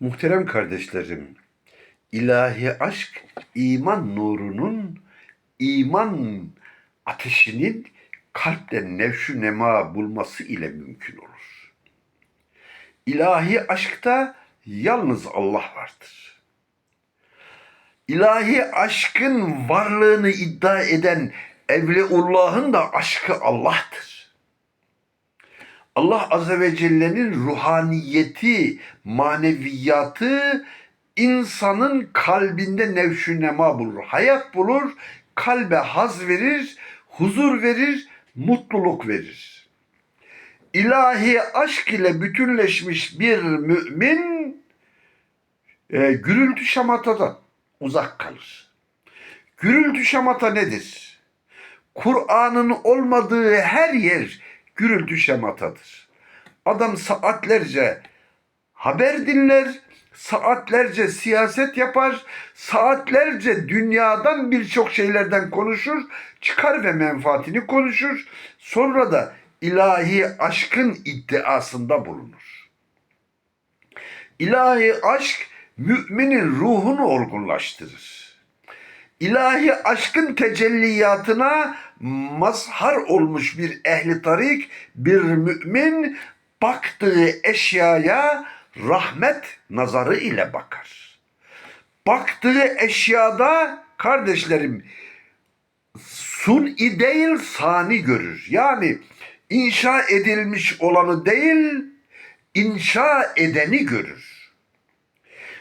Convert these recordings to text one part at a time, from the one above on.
Muhterem kardeşlerim, ilahi aşk iman nurunun, iman ateşinin kalpte nevşü nema bulması ile mümkün olur. İlahi aşkta yalnız Allah vardır. İlahi aşkın varlığını iddia eden Evleullah'ın da aşkı Allah'tır. Allah Azze ve Celle'nin ruhaniyeti, maneviyatı insanın kalbinde nevşü nema bulur. Hayat bulur, kalbe haz verir, huzur verir, mutluluk verir. İlahi aşk ile bütünleşmiş bir mümin e, gürültü şamatadan uzak kalır. Gürültü şamata nedir? Kur'an'ın olmadığı her yer gürültü şamatadır. Adam saatlerce haber dinler, saatlerce siyaset yapar, saatlerce dünyadan birçok şeylerden konuşur, çıkar ve menfaatini konuşur. Sonra da ilahi aşkın iddiasında bulunur. İlahi aşk müminin ruhunu olgunlaştırır ilahi aşkın tecelliyatına mazhar olmuş bir ehli tarik, bir mümin baktığı eşyaya rahmet nazarı ile bakar. Baktığı eşyada kardeşlerim suni değil sani görür. Yani inşa edilmiş olanı değil, inşa edeni görür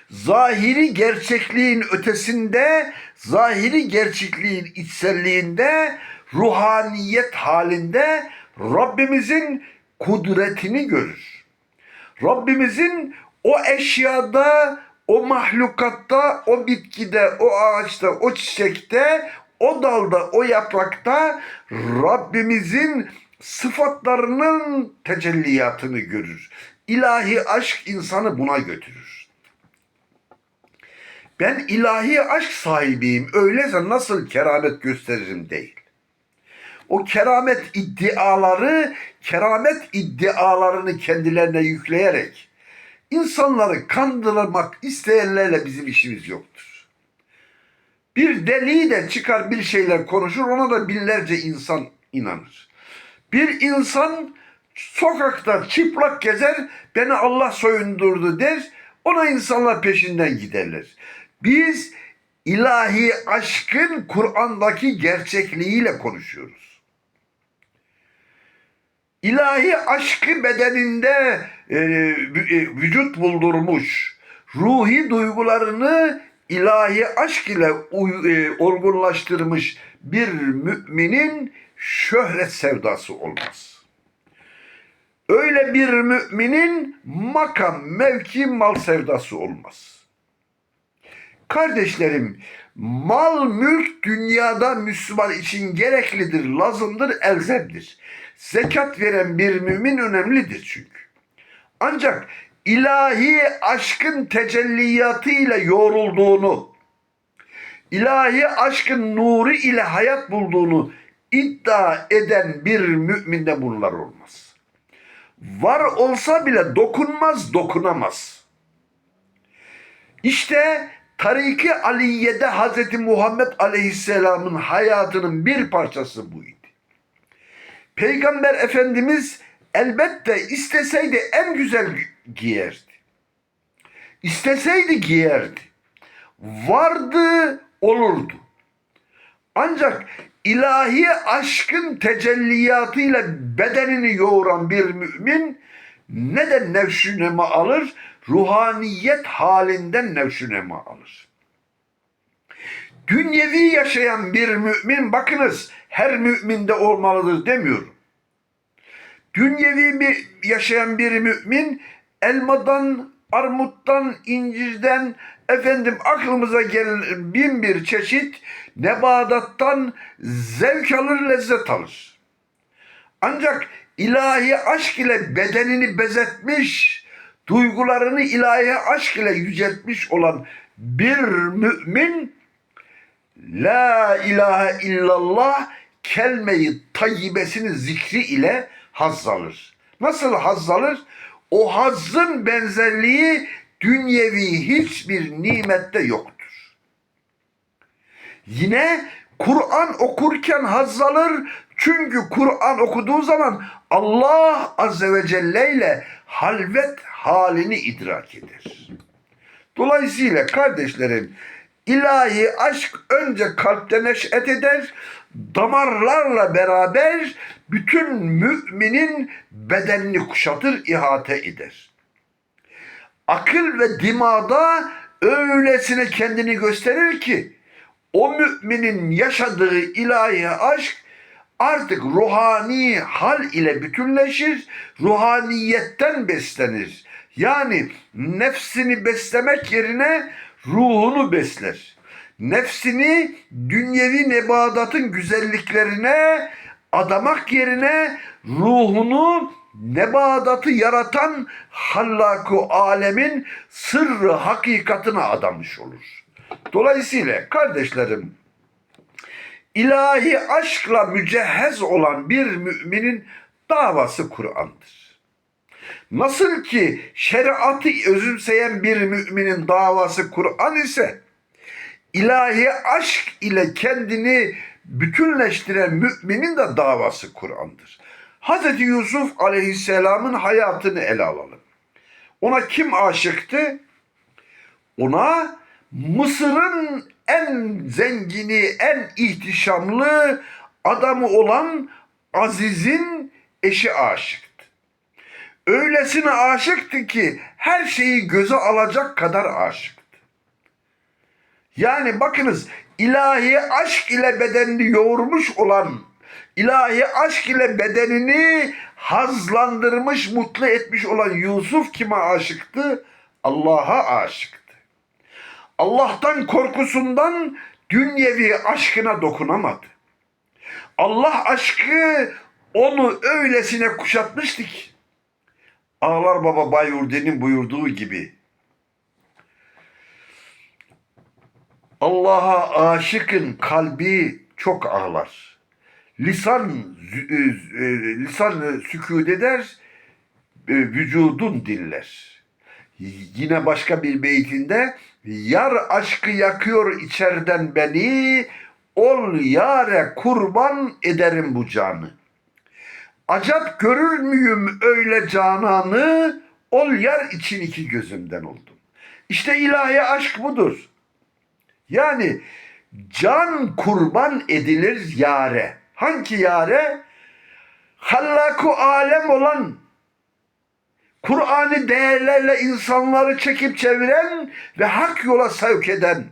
zahiri gerçekliğin ötesinde, zahiri gerçekliğin içselliğinde, ruhaniyet halinde Rabbimizin kudretini görür. Rabbimizin o eşyada, o mahlukatta, o bitkide, o ağaçta, o çiçekte, o dalda, o yaprakta Rabbimizin sıfatlarının tecelliyatını görür. İlahi aşk insanı buna götürür. Ben ilahi aşk sahibiyim. Öyleyse nasıl keramet gösteririm değil. O keramet iddiaları, keramet iddialarını kendilerine yükleyerek insanları kandırmak isteyenlerle bizim işimiz yoktur. Bir deli de çıkar bir şeyler konuşur ona da binlerce insan inanır. Bir insan sokakta çıplak gezer beni Allah soyundurdu der ona insanlar peşinden giderler. Biz ilahi aşkın Kur'an'daki gerçekliğiyle konuşuyoruz. İlahi aşkı bedeninde e, e, vücut buldurmuş, ruhi duygularını ilahi aşk ile e, olgunlaştırmış bir müminin şöhret sevdası olmaz. Öyle bir müminin makam, mevki, mal sevdası olmaz. Kardeşlerim, mal mülk dünyada Müslüman için gereklidir, lazımdır, elzemdir. Zekat veren bir mümin önemlidir çünkü. Ancak ilahi aşkın tecelliyatıyla yoğrulduğunu, ilahi aşkın nuru ile hayat bulduğunu iddia eden bir müminde bunlar olmaz. Var olsa bile dokunmaz, dokunamaz. İşte Tariki Aliye'de Hz. Muhammed Aleyhisselam'ın hayatının bir parçası buydu. Peygamber Efendimiz elbette isteseydi en güzel giyerdi. İsteseydi giyerdi. Vardı olurdu. Ancak ilahi aşkın tecelliyatıyla bedenini yoğuran bir mümin neden nefsünema alır? Ruhaniyet halinden nevşünema alır. Dünyevi yaşayan bir mümin bakınız her müminde olmalıdır demiyorum. Dünyevi bir yaşayan bir mümin elmadan, armuttan, incirden, efendim aklımıza gelen bin bir çeşit nebadattan zevk alır, lezzet alır. Ancak ilahi aşk ile bedenini bezetmiş, duygularını ilahi aşk ile yüceltmiş olan bir mümin La ilahe illallah kelmeyi tayyibesini zikri ile haz alır. Nasıl haz alır? O hazzın benzerliği dünyevi hiçbir nimette yoktur. Yine Kur'an okurken haz alır. Çünkü Kur'an okuduğu zaman Allah Azze ve Celle ile halvet halini idrak eder. Dolayısıyla kardeşlerim ilahi aşk önce kalpte neşet eder, damarlarla beraber bütün müminin bedenini kuşatır, ihate eder. Akıl ve dimada öylesine kendini gösterir ki o müminin yaşadığı ilahi aşk artık ruhani hal ile bütünleşir, ruhaniyetten beslenir. Yani nefsini beslemek yerine ruhunu besler. Nefsini dünyevi nebadatın güzelliklerine adamak yerine ruhunu nebadatı yaratan hallaku alemin sırrı hakikatine adamış olur. Dolayısıyla kardeşlerim ilahi aşkla mücehhez olan bir müminin davası Kur'an'dır. Nasıl ki şeriatı özümseyen bir müminin davası Kur'an ise ilahi aşk ile kendini bütünleştiren müminin de davası Kur'an'dır. Hz. Yusuf aleyhisselamın hayatını ele alalım. Ona kim aşıktı? Ona Mısır'ın en zengini, en ihtişamlı adamı olan Aziz'in eşi aşıktı. Öylesine aşıktı ki her şeyi göze alacak kadar aşıktı. Yani bakınız ilahi aşk ile bedenini yoğurmuş olan, ilahi aşk ile bedenini hazlandırmış, mutlu etmiş olan Yusuf kime aşıktı? Allah'a aşıktı. Allah'tan korkusundan dünyevi aşkına dokunamadı. Allah aşkı onu öylesine kuşatmıştı ki. Ağlar Baba Bayurdi'nin buyurduğu gibi. Allah'a aşıkın kalbi çok ağlar. Lisan e, e, lisan sükût eder, e, vücudun diller. Yine başka bir beytinde yar aşkı yakıyor içerden beni ol yare kurban ederim bu canı. Acap görür müyüm öyle cananı ol yar için iki gözümden oldum. İşte ilahi aşk budur. Yani can kurban edilir yare. Hangi yare? Hallaku alem olan Kur'an'ı değerlerle insanları çekip çeviren ve hak yola sevk eden,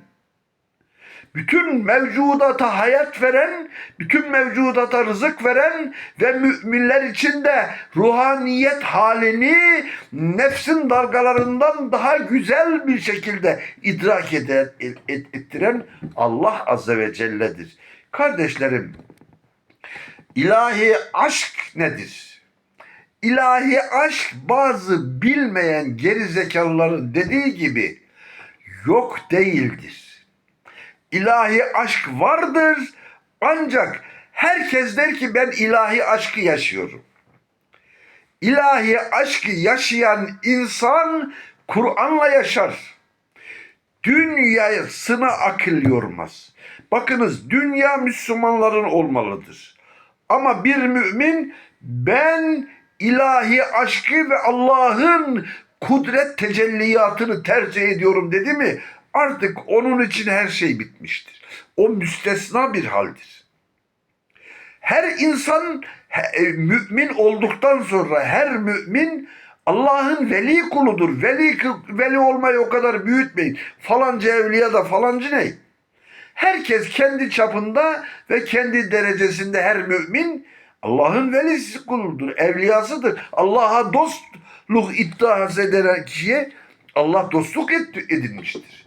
bütün mevcudata hayat veren, bütün mevcudata rızık veren ve müminler için de ruhaniyet halini nefsin dalgalarından daha güzel bir şekilde idrak eder, et- ettiren Allah Azze ve Celle'dir. Kardeşlerim, ilahi aşk nedir? İlahi aşk bazı bilmeyen gerizekalıların dediği gibi yok değildir. İlahi aşk vardır ancak herkes der ki ben ilahi aşkı yaşıyorum. İlahi aşkı yaşayan insan Kur'an'la yaşar. Dünyasına akıl yormaz. Bakınız dünya Müslümanların olmalıdır. Ama bir mümin ben ilahi aşkı ve Allah'ın kudret tecelliyatını tercih ediyorum dedi mi artık onun için her şey bitmiştir. O müstesna bir haldir. Her insan e, mümin olduktan sonra her mümin Allah'ın veli kuludur. Veli, veli olmayı o kadar büyütmeyin. Falanca evliya da falancı ne? Herkes kendi çapında ve kendi derecesinde her mümin Allah'ın velisi kuludur, evliyasıdır. Allah'a dostluk iddiası eden kişiye Allah dostluk edilmiştir.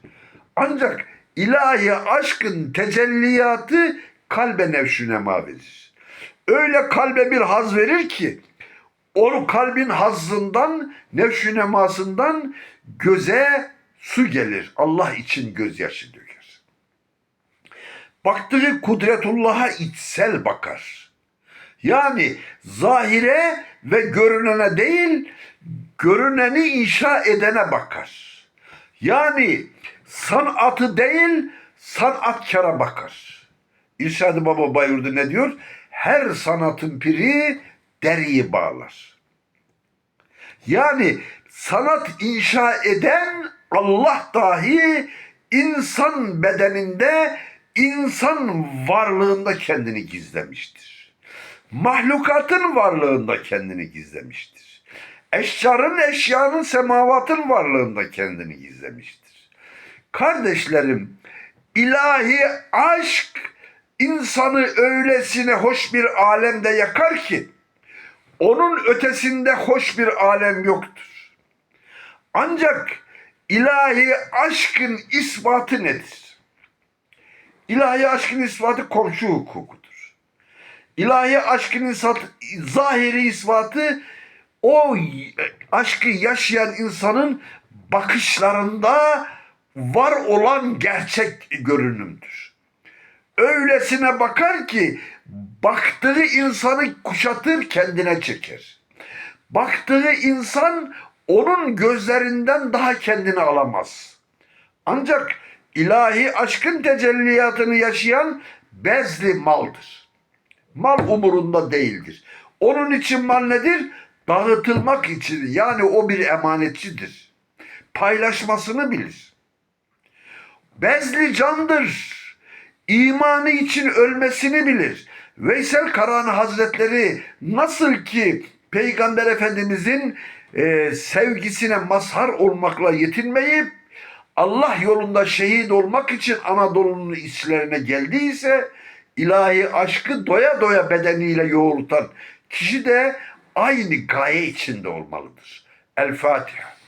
Ancak ilahi aşkın tecelliyatı kalbe nevşünema verir. Öyle kalbe bir haz verir ki o kalbin hazzından, nevşünemasından göze su gelir. Allah için gözyaşı döker. Baktığı kudretullah'a içsel bakar. Yani zahire ve görünene değil, görüneni inşa edene bakar. Yani sanatı değil sanatkara bakar. İrşad-ı Baba Bayurdu ne diyor? Her sanatın piri deriyi bağlar. Yani sanat inşa eden Allah dahi insan bedeninde, insan varlığında kendini gizlemiştir. Mahlukatın varlığında kendini gizlemiştir. Eşyanın, eşyanın, semavatın varlığında kendini gizlemiştir. Kardeşlerim, ilahi aşk insanı öylesine hoş bir alemde yakar ki, onun ötesinde hoş bir alem yoktur. Ancak ilahi aşkın ispatı nedir? İlahi aşkın ispatı komşu hukukudur. İlahi aşkın zahiri ispatı o aşkı yaşayan insanın bakışlarında var olan gerçek görünümdür. Öylesine bakar ki baktığı insanı kuşatır kendine çeker. Baktığı insan onun gözlerinden daha kendini alamaz. Ancak ilahi aşkın tecelliyatını yaşayan bezli maldır. Mal umurunda değildir. Onun için mal nedir? Dağıtılmak için yani o bir emanetçidir. Paylaşmasını bilir. Bezli candır. İmanı için ölmesini bilir. Veysel Karahan Hazretleri nasıl ki Peygamber Efendimizin e, sevgisine mazhar olmakla yetinmeyip Allah yolunda şehit olmak için Anadolu'nun içlerine geldiyse ilahi aşkı doya doya bedeniyle yoğurtan kişi de aynı gaye içinde olmalıdır. El Fatiha.